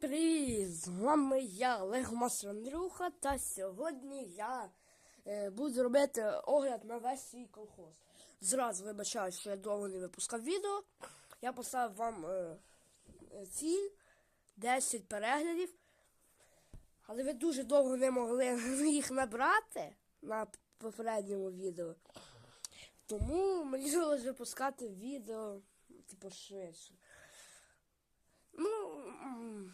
привіт! З вами я, Олег Мастер Андрюха, та сьогодні я е, буду робити огляд на весь свій колхоз. Зразу вибачаю, що я довго не випускав відео. Я поставив вам е, е, ціль 10 переглядів. Але ви дуже довго не могли їх набрати на попередньому відео. Тому мені довелося випускати відео, типу, швидше. Ну,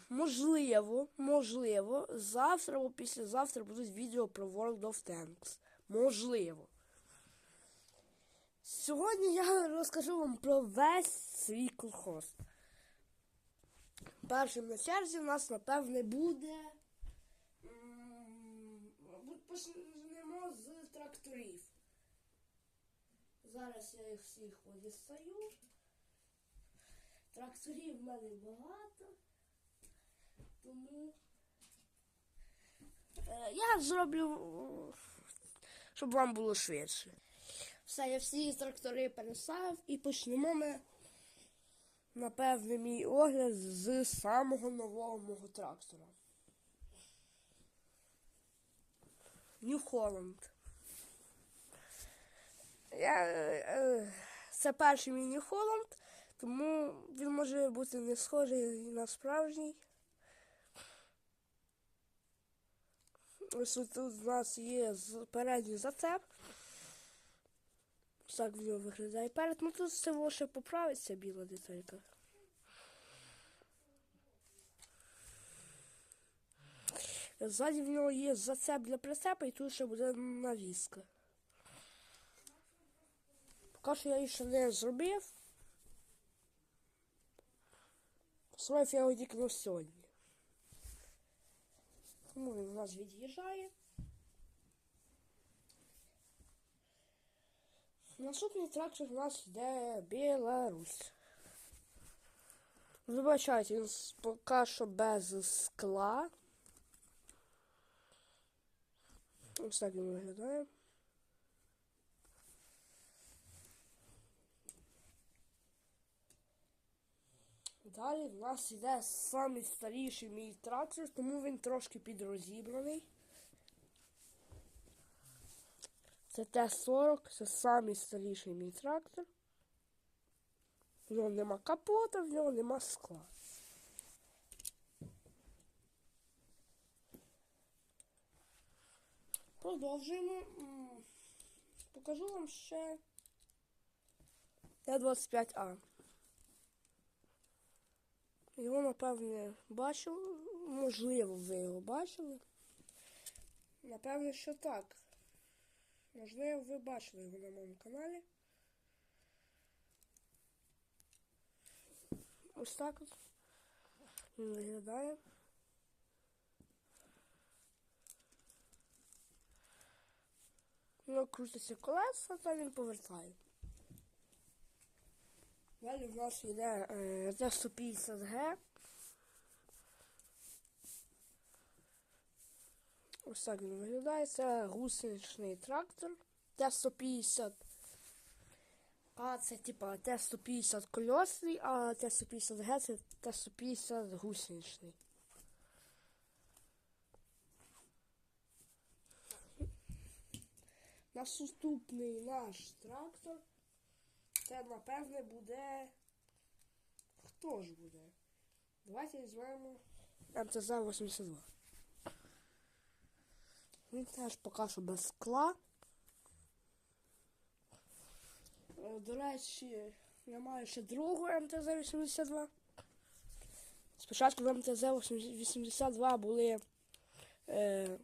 можливо, можливо, завтра або післязавтра будуть відео про World of Tanks. Можливо. Сьогодні я розкажу вам про весь свій колхоз. Першим на черзі у нас, напевне, буде. Почнемо з тракторів. Зараз я їх всіх подістаю. Тракторів в мене багато. Тому е, я зроблю, щоб вам було швидше. Все, я всі трактори переставив і почнемо ми, напевне, мій огляд з самого нового мого трактора. Нью Холланд. Я, е, це перший мій Нью Холланд. Тому він може бути не схожий на справжній. Ось тут у нас є передній зацеп. Так в нього виглядає перед. Ну тут всього ще поправиться біла деталька. Ззаді в нього є зацеп для прицепа і тут ще буде навіска. Поки що я її ще не зробив. Строїв я його тільки сьогодні. Тому він у нас від'їжджає. Наступний трактор у нас йде Білорусь. Вибачайте, він поки що без скла. Ось так він виглядає. Далі в нас йде самий старіший мій трактор, тому він трошки підрозібраний. Це Т-40, це самий старіший мій трактор. В нього нема капота, в нього нема скла. Продовжуємо. Покажу вам ще Т-25А. Його, напевне, бачили. Можливо, ви його бачили. Напевне, що так. Можливо, ви бачили його на моєму каналі. Ось так от. Він виглядає. Ну, крутиться колеса, та він повертає. Далі в нас йде е, Т-150Г. Ось так він виглядає. Це гусеничний трактор. Т-150. А це типа Т-150 кольосний, а Т-150Г це Т-150 гусеничний. Наступний наш трактор. Це, напевне, буде. Хто ж буде? Давайте візьмемо МТЗ-82. Він теж поки що без скла. Е, До речі, я маю ще другу МТЗ-82. Спочатку в МТЗ-82 були е,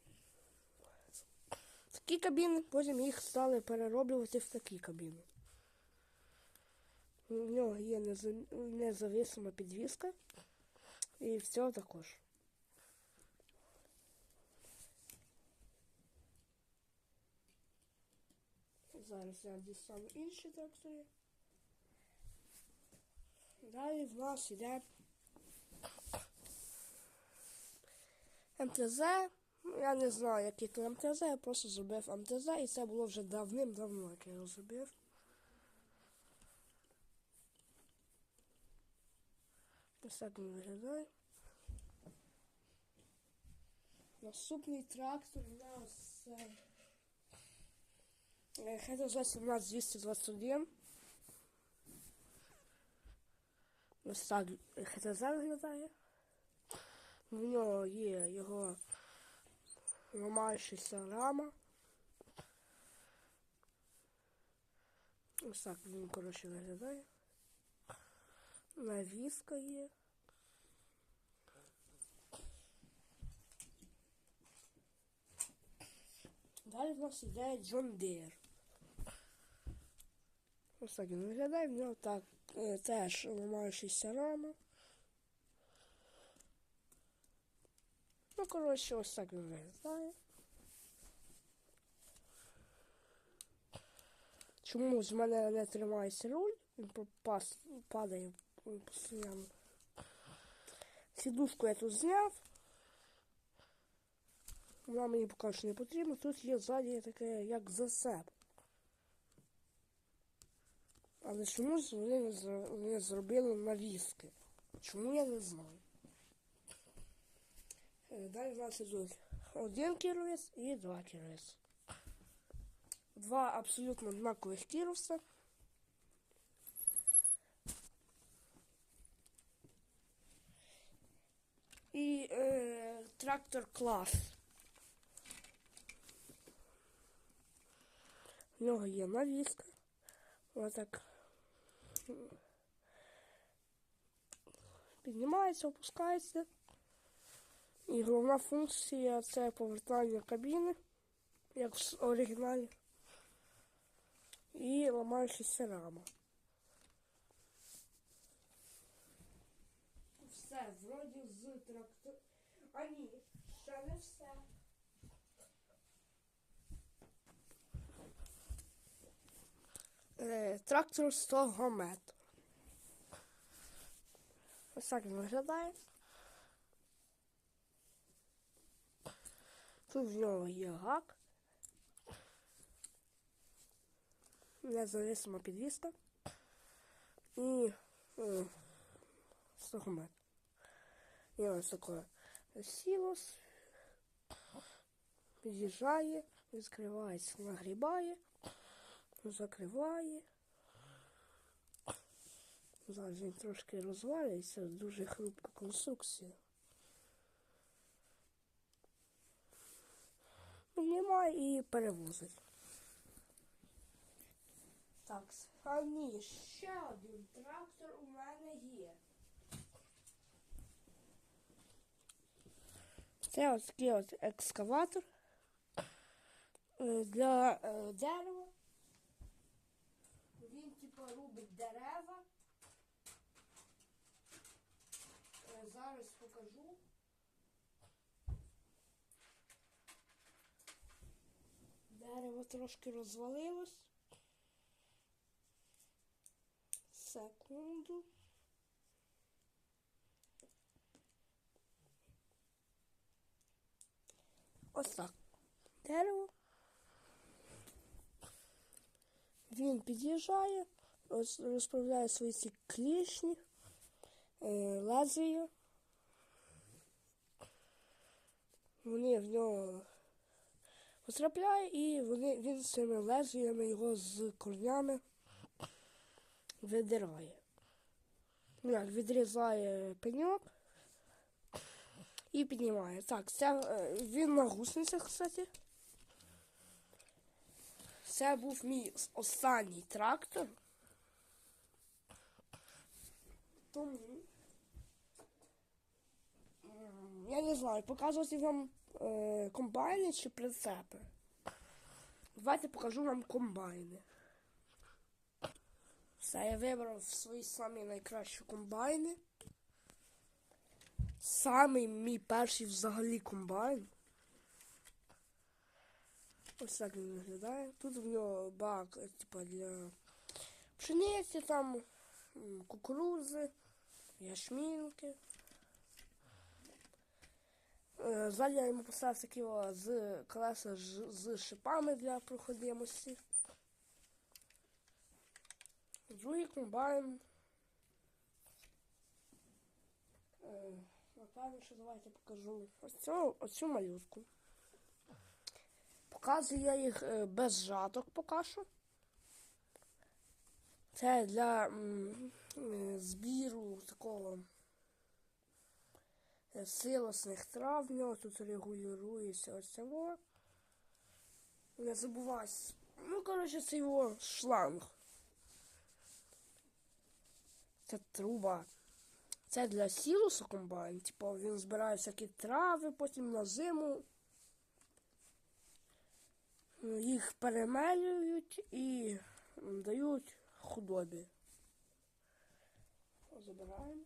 такі кабіни, потім їх стали перероблювати в такі кабіни. У нього є неза- независима підвіска. І в цього також. Зараз я дістану інші трактори. Далі в нас йде МТЗ. Я не знаю, який то МТЗ, я просто зробив МТЗ, і це було вже давним-давно, як я його зробив. Ось виглядає. Наступний трактор у нас е, е, ХТЗ 17221. Ось так ХТЗ виглядає. В нього є його ламаючася рама. Ось так він, коротше, виглядає. Навіска є. Далі в нас іде Джон Дір. Ось так він виглядає, в нього так е, теж ламаючися рама. Ну, коротше, ось так він виглядає. Чому з мене не тримається руль? Він попас, падає постійно. Сідушку я тут зняв. Вона мені поки що не потрібна. Тут є ззаді таке, як засеп. Але чомусь вони не, зробили навіски. Чому я не знаю. Е, Далі в нас ідуть один кіровець і два кіровець. Два абсолютно однакових кіровця. І е, трактор клас. В нього є навіска. Отак. Піднімається, опускається. І головна функція це повертання кабіни, як в оригіналі. І ламаючися рама. Все. А ні, ще не все. Е, трактор 100 метрів. Ось так він виглядає. Тут в нього є гак. Независима підвіска. І е, 100 метрів. І ось таке сілос. Під'їжджає, відкривається, нагрібає, закриває. Зараз він трошки розвалюється, дуже хрупка конструкція. Піднімає і перевозить. Так, а ні, ще один трактор у мене є. Це ось такий от екскаватор е, для е, дерева. Він типу рубить дерева. Е, Зараз покажу. Дерево трошки розвалилось. Секунду. Ось. Дерево. Він під'їжджає, розправляє свої ці клішні, е. Вони в нього потрапляє і вони, він цими лезвіями його з корнями видирає. Ну відрізає пеньок і піднімає. Так, це він на гусеницях, кстати. Це був мій останній трактор. Тому. Я не знаю, показувати вам е, комбайни чи прицепи. Давайте покажу вам комбайни. Все, я вибрав свої самі найкращі комбайни. Самий мій перший взагалі комбайн. Ось так він виглядає. Тут в нього бак, е, типа для пшениці, там кукурузи, яшмінки. Е, Ззаді я йому поставив такі з колеса з шипами для проходимості. Другий комбайн. Напевно, давайте покажу ось цю, оцю малютку. Показую я їх е, без жаток поки що. Це для е, збіру такого е, силосних трав. В нього тут регулюється ось цього. Не забувайся. Ну, коротше, це його шланг. Це труба. Це для сілусу комбайн. Типу він збирає всякі трави, потім на зиму. Їх перемелюють і дають худобі. Забираємо.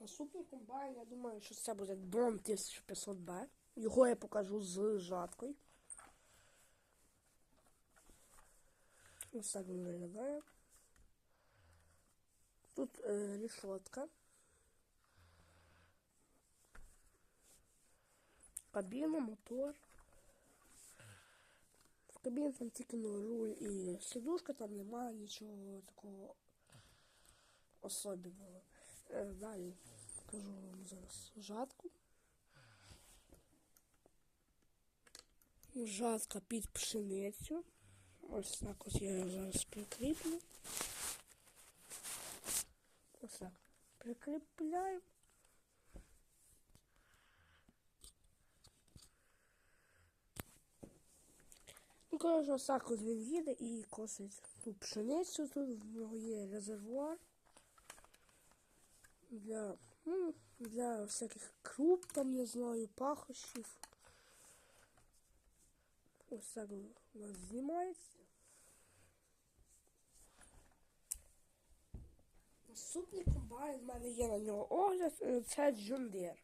Наступний комбайн, я думаю, що це буде Дом 1500B. Його я покажу з жаткою. Ось так він виглядає. Тут е, решетка. Кабіна, мотор. В кабіні там тільки руль і сидушка, там немає нічого такого особливого. Е, далі покажу вам зараз жатку. Жатка під пшеницю. Ось так ось я зараз прикріплю. Ось так. Прикріпляємо. Ну, коротше, ось так ось він їде і косить ту пшеницю, тут в нього є резервуар для, ну, для всяких круп, там, не знаю, пахощів. Ось так у нас знімається. Наступний комбайн в мене є на нього огляд, е, це Deere.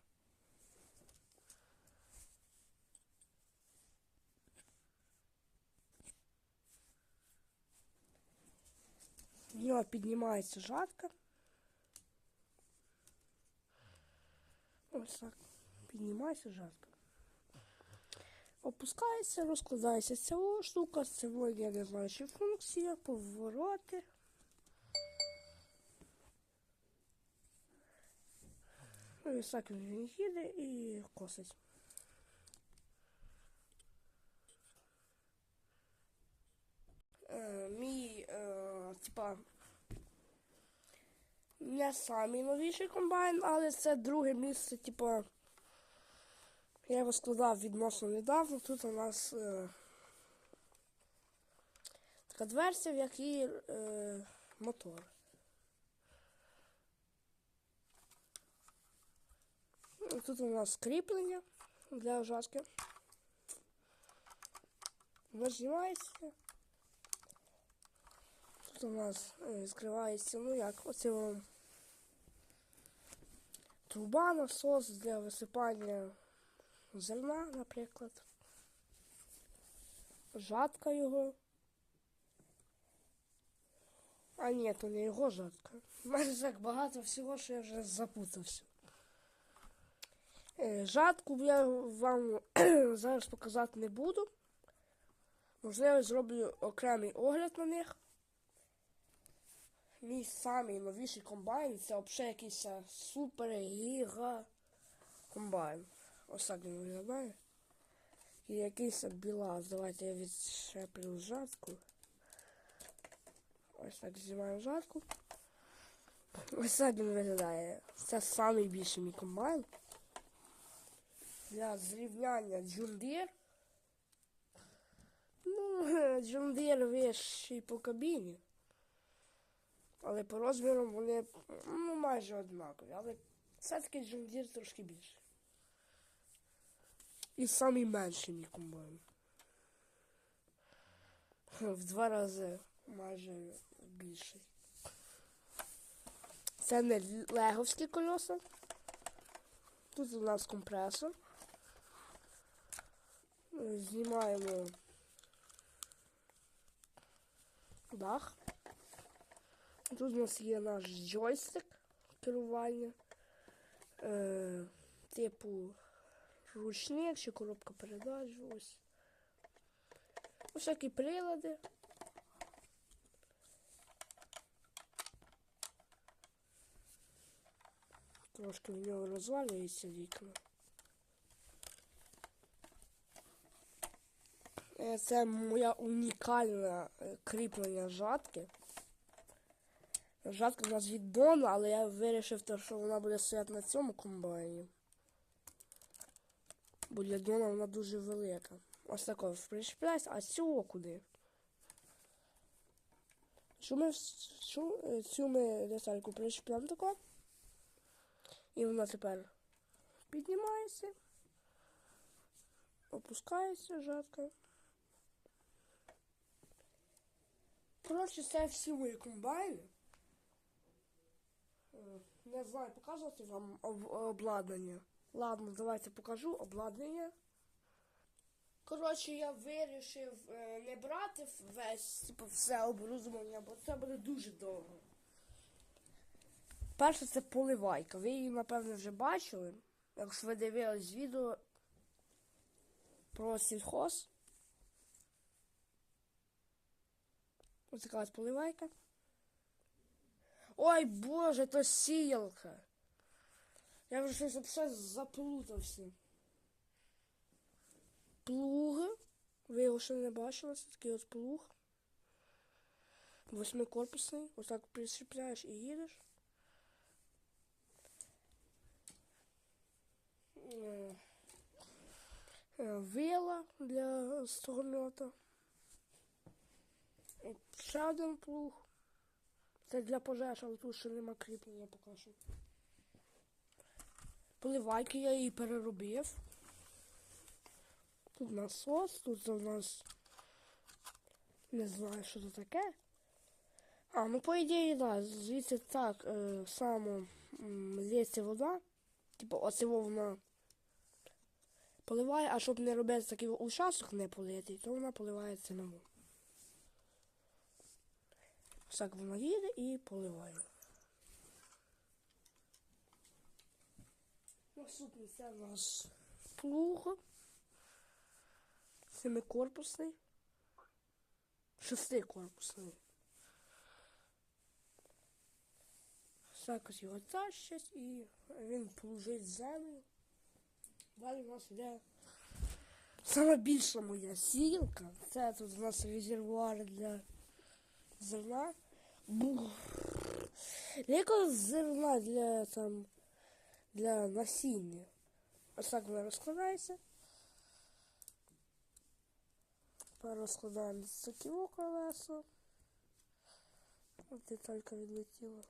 В нього піднімається жатка. Ось так. Піднімається жатка. Опускається, розкладається ця штука, це я не знаю, чи функція, повороти. Ну і так він їде і косить. Е, мій, е, типа, не самий новіший комбайн, але це друге місце, типа, я його складав відносно недавно. Тут у нас е, така дверця, в якій е, мотор. Тут у нас кріплення для жатки. Нажимається. Тут у нас е, скривається, ну як, оце вам труба, насос для висипання зерна, наприклад. Жатка його. А ні, то не його жатка. У мене так багато всього, що я вже запутався. Е, Жатку я вам зараз показати не буду. Можливо, зроблю окремий огляд на них. Мій самий новіший комбайн це взагалі якийсь е, супер гіга комбайн. Ось так він виглядає. І якийсь білаз. Давайте я відшеплю жатку. Ось так знімаю жатку. Ось так він виглядає. Це самий більший мій комбайн. Для зрівняння Deere. Ну, Deere вищий по кабіні. Але по розмірам вони ну, майже однакові. Але все-таки John трошки більше. І самий менший мій комбайн. В два рази майже більший. Це не леговські колеса. Тут у нас компресор. Знімаємо дах. Тут у нас є наш джойстик керування. Е, типу ручник чи коробка передач. Ось. Всякі прилади. Трошки в нього розвалюється вікна. Це моя унікальна е, кріплення жатки. Жатка в нас від Дона, але я вирішив, що вона буде стояти на цьому комбайні. Бо для Дона вона дуже велика. Ось тако причіпляється, а цього куди? Що ми що, е, цю ми детальку причіпляємо тако. І вона тепер піднімається, опускається жатка. Коротше, це всі мої комбайни. Е, Не знаю, показувати вам об- обладнання. Ладно, давайте покажу обладнання. Коротше, я вирішив е, не брати весь, типу, все оборудовання, бо це буде дуже довго. Перше це поливайка. Ви її, напевно, вже бачили. Якщо ви дивились відео про сільхоз. Ось така ось поливайка. Ой боже, то сіялка. Я вже щось взагалі заплутався. Плуги. Ви його ще не бачили, це такий от плуг. Восьмикорпусний. Ось так прищепляєш і їдеш. Е, е, Вила для стогомета. Ще один плуг. Це для пожеж, але тут ще нема кріплення поки що. Поливайки я її переробив. Тут насос, тут у нас не знаю, що це таке. А, ну по ідеї, да, звідси так е, само лється вода. Типу, оце вона поливає, а щоб не робити такий участок не полити, то вона поливає цинамон. Вона їде і поливає. Наступний це нас плуг. Семикорпусний. Шестикорпусний. Якось його тащать і він плужить землю. Далі у нас йде саме більша моя сілка. Це тут у нас резервуар для зерна. Бух. Зерна для там для насіння. Ось так вона розкладається. Розкладаємо сутіву колесо. От деталька відлетіла.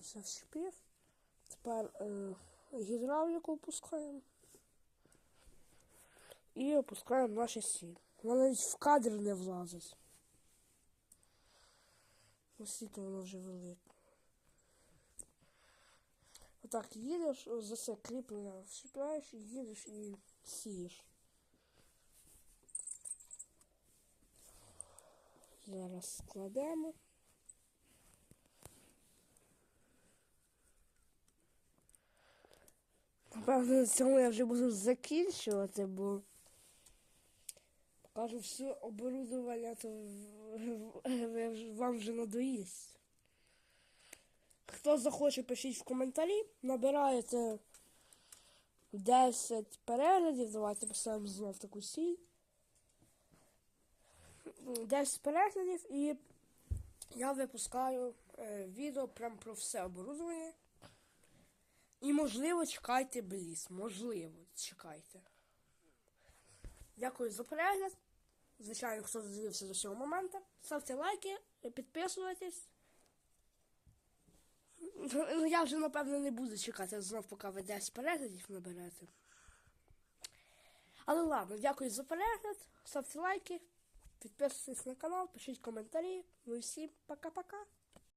Все вщепив. Тепер е, гідравліку опускаємо. І опускаємо наші сіль. Вона навіть в кадр не влазить. То воно вже велике. Отак їдеш, за це кріплення і їдеш і сієш. Зараз складемо. Напевно, на цьому я вже буду закінчувати, бо покажу все оборудовання, то вам вже надоїсть. Хто захоче, пишіть в коментарі. Набираєте 10 переглядів. Давайте поставимо знов таку сіль. 10 переглядів і я випускаю е, відео прям про все оборудовання. І можливо чекайте бліз. Можливо, чекайте. Дякую за перегляд. Звичайно, хто додивився до цього моменту. Ставте лайки, підписуйтесь. Ну, я вже, напевно, не буду чекати знов, поки ви 10 переглядів наберете. Але ладно, дякую за перегляд. Ставте лайки, підписуйтесь на канал, пишіть коментарі. Ну і всім пока-пока.